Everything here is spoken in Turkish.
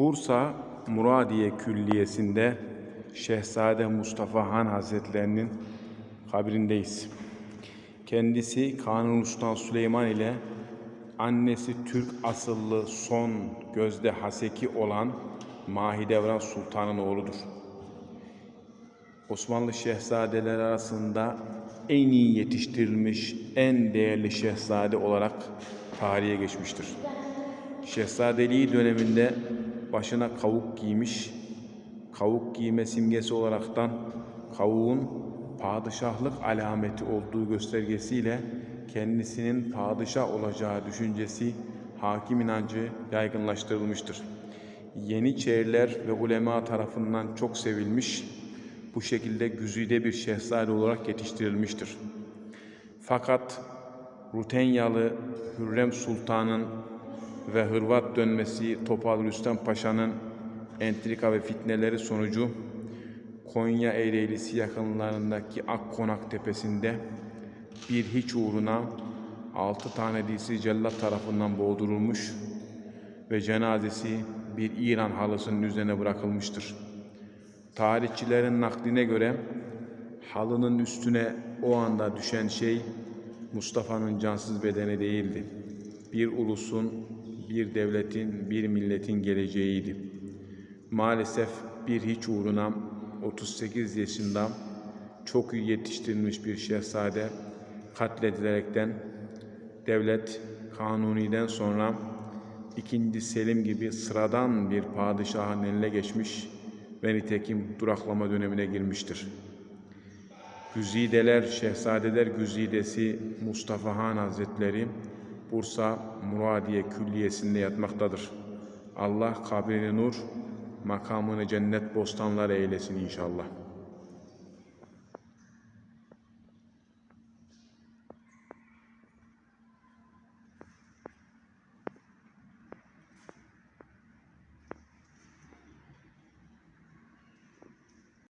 Bursa Muradiye Külliyesi'nde Şehzade Mustafa Han Hazretlerinin kabrindeyiz. Kendisi Kanuni Sultan Süleyman ile annesi Türk asıllı son gözde Haseki olan Mahidevran Sultan'ın oğludur. Osmanlı şehzadeleri arasında en iyi yetiştirilmiş, en değerli şehzade olarak tarihe geçmiştir. Şehzadeliği döneminde başına kavuk giymiş, kavuk giyme simgesi olaraktan kavuğun padişahlık alameti olduğu göstergesiyle kendisinin padişah olacağı düşüncesi hakim inancı yaygınlaştırılmıştır. Yeniçeriler ve ulema tarafından çok sevilmiş, bu şekilde güzide bir şehzade olarak yetiştirilmiştir. Fakat Rutenyalı Hürrem Sultan'ın ve Hırvat dönmesi Topal Rüstem Paşa'nın entrika ve fitneleri sonucu Konya Ereğlisi yakınlarındaki Akkonak tepesinde bir hiç uğruna altı tane dilsiz cellat tarafından boğdurulmuş ve cenazesi bir İran halısının üzerine bırakılmıştır. Tarihçilerin nakline göre halının üstüne o anda düşen şey Mustafa'nın cansız bedeni değildi. Bir ulusun, bir devletin, bir milletin geleceğiydi. Maalesef bir hiç uğruna 38 yaşında çok iyi yetiştirilmiş bir şehzade katledilerekten devlet Kanuni'den sonra ikinci Selim gibi sıradan bir padişahın eline geçmiş ve nitekim duraklama dönemine girmiştir. Güzideler, Şehzadeler Güzidesi Mustafa Han Hazretleri Bursa Muradiye Külliyesi'nde yatmaktadır. Allah kabrini nur, makamını cennet bostanları eylesin inşallah.